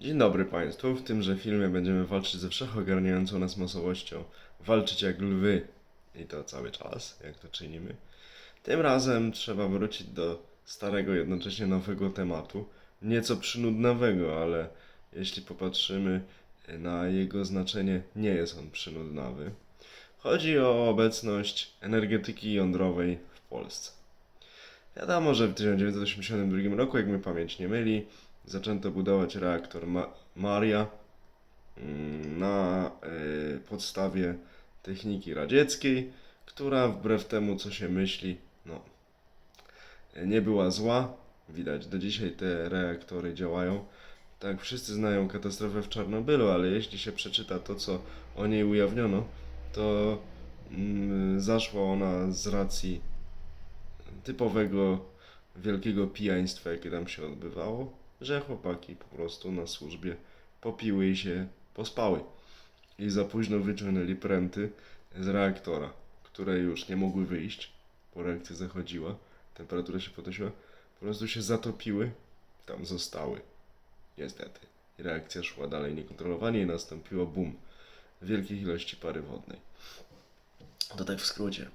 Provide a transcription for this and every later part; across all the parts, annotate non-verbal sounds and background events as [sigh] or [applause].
Dzień dobry Państwu. W tymże filmie będziemy walczyć ze wszechogarniającą nas masowością. Walczyć jak lwy. I to cały czas, jak to czynimy. Tym razem trzeba wrócić do starego, jednocześnie nowego tematu. Nieco przynudnawego, ale jeśli popatrzymy na jego znaczenie, nie jest on przynudnawy. Chodzi o obecność energetyki jądrowej w Polsce. Wiadomo, że w 1982 roku, jak mnie pamięć nie myli, zaczęto budować reaktor Ma- Maria mm, na y, podstawie techniki radzieckiej, która wbrew temu, co się myśli, no, nie była zła. Widać, do dzisiaj te reaktory działają. Tak, wszyscy znają katastrofę w Czarnobylu, ale jeśli się przeczyta to, co o niej ujawniono, to mm, zaszła ona z racji typowego wielkiego pijaństwa, jakie tam się odbywało, że chłopaki po prostu na służbie popiły i się pospały. I za późno wyciągnęli pręty z reaktora, które już nie mogły wyjść, bo reakcja zachodziła, temperatura się podnosiła, po prostu się zatopiły, tam zostały. Niestety. I reakcja szła dalej niekontrolowanie i nastąpiło boom wielkich ilości pary wodnej. To tak w skrócie.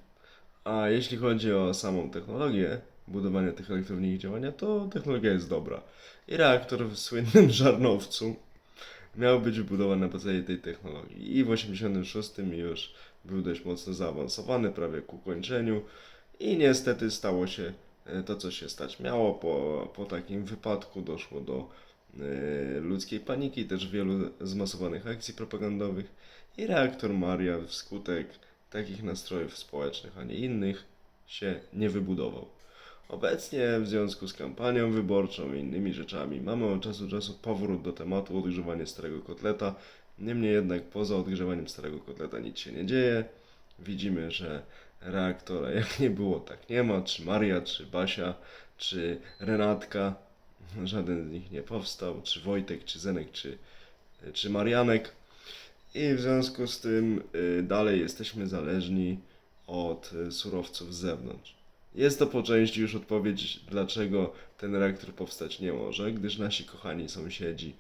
A jeśli chodzi o samą technologię budowania tych elektrowni i działania, to technologia jest dobra. I reaktor w słynnym [laughs] Żarnowcu miał być wybudowany na podstawie tej technologii. I w 86 już był dość mocno zaawansowany, prawie ku kończeniu. I niestety stało się e, to, co się stać miało. Po, po takim wypadku doszło do e, ludzkiej paniki, też wielu zmasowanych akcji propagandowych. I reaktor Maria wskutek takich nastrojów społecznych, a nie innych, się nie wybudował. Obecnie w związku z kampanią wyborczą i innymi rzeczami mamy od czasu do czasu powrót do tematu odgrzewania starego kotleta. Niemniej jednak poza odgrzewaniem starego kotleta nic się nie dzieje. Widzimy, że reaktora jak nie było, tak nie ma. Czy Maria, czy Basia, czy Renatka, żaden z nich nie powstał. Czy Wojtek, czy Zenek, czy, czy Marianek. I w związku z tym y, dalej jesteśmy zależni od surowców z zewnątrz. Jest to po części już odpowiedź, dlaczego ten reaktor powstać nie może, gdyż nasi kochani sąsiedzi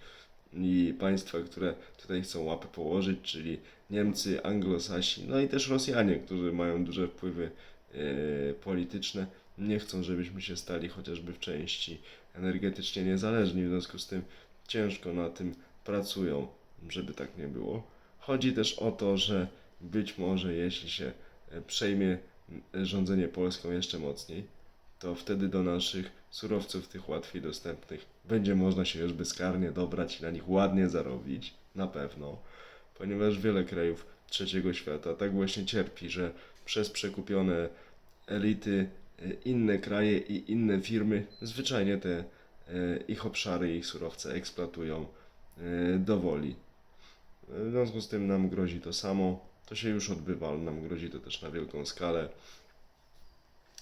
i państwa, które tutaj chcą łapę położyć, czyli Niemcy, Anglosasi, no i też Rosjanie, którzy mają duże wpływy y, polityczne, nie chcą, żebyśmy się stali chociażby w części energetycznie niezależni, w związku z tym ciężko na tym pracują, żeby tak nie było. Chodzi też o to, że być może jeśli się e, przejmie rządzenie Polską jeszcze mocniej, to wtedy do naszych surowców, tych łatwiej dostępnych, będzie można się już bezkarnie dobrać i na nich ładnie zarobić, na pewno, ponieważ wiele krajów trzeciego świata tak właśnie cierpi, że przez przekupione elity e, inne kraje i inne firmy zwyczajnie te e, ich obszary, ich surowce eksploatują e, do woli. W związku z tym nam grozi to samo. To się już odbywa, ale nam grozi to też na wielką skalę.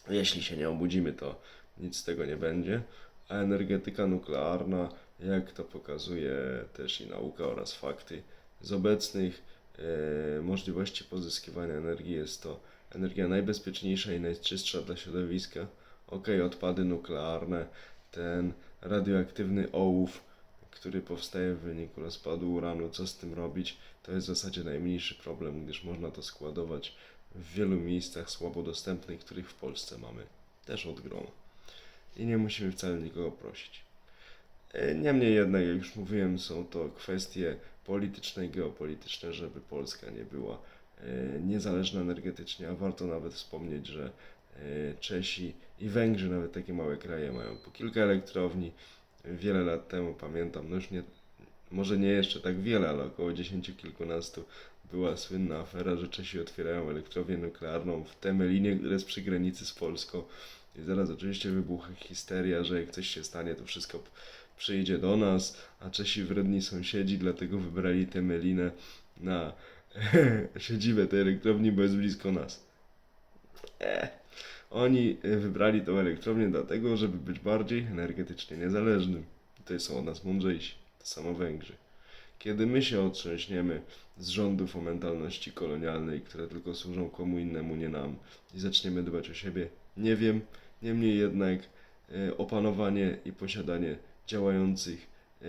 Jeśli się nie obudzimy, to nic z tego nie będzie. A energetyka nuklearna, jak to pokazuje też i nauka oraz fakty, z obecnych e, możliwości pozyskiwania energii jest to energia najbezpieczniejsza i najczystsza dla środowiska. Ok, odpady nuklearne, ten radioaktywny ołów, który powstaje w wyniku rozpadu uranu, co z tym robić, to jest w zasadzie najmniejszy problem, gdyż można to składować w wielu miejscach słabo dostępnych, których w Polsce mamy też od groma. I nie musimy wcale nikogo prosić. E, Niemniej jednak, jak już mówiłem, są to kwestie polityczne i geopolityczne, żeby Polska nie była e, niezależna energetycznie, a warto nawet wspomnieć, że e, Czesi i Węgrzy, nawet takie małe kraje, mają po kilka elektrowni. Wiele lat temu pamiętam, no już nie, może nie jeszcze tak wiele, ale około dziesięciu kilkunastu była słynna afera, że Czesi otwierają elektrownię nuklearną w Temelinie, która jest przy granicy z Polską. I zaraz oczywiście wybucha histeria, że jak coś się stanie, to wszystko przyjdzie do nas, a Czesi wredni sąsiedzi, dlatego wybrali Temelinę na [laughs] siedzibę tej elektrowni, bo jest blisko nas. Eh. Oni e, wybrali tą elektrownię dlatego, żeby być bardziej energetycznie niezależnym. Tutaj są od nas mądrzejsi. To samo Węgrzy. Kiedy my się otrząśniemy z rządów o mentalności kolonialnej, które tylko służą komu innemu, nie nam, i zaczniemy dbać o siebie, nie wiem. Niemniej jednak e, opanowanie i posiadanie działających e,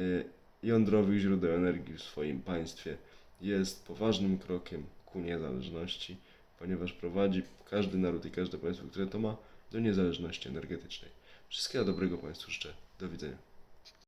jądrowych źródeł energii w swoim państwie jest poważnym krokiem ku niezależności, ponieważ prowadzi każdy naród i każde państwo, które to ma, do niezależności energetycznej. Wszystkiego dobrego Państwu życzę. Do widzenia.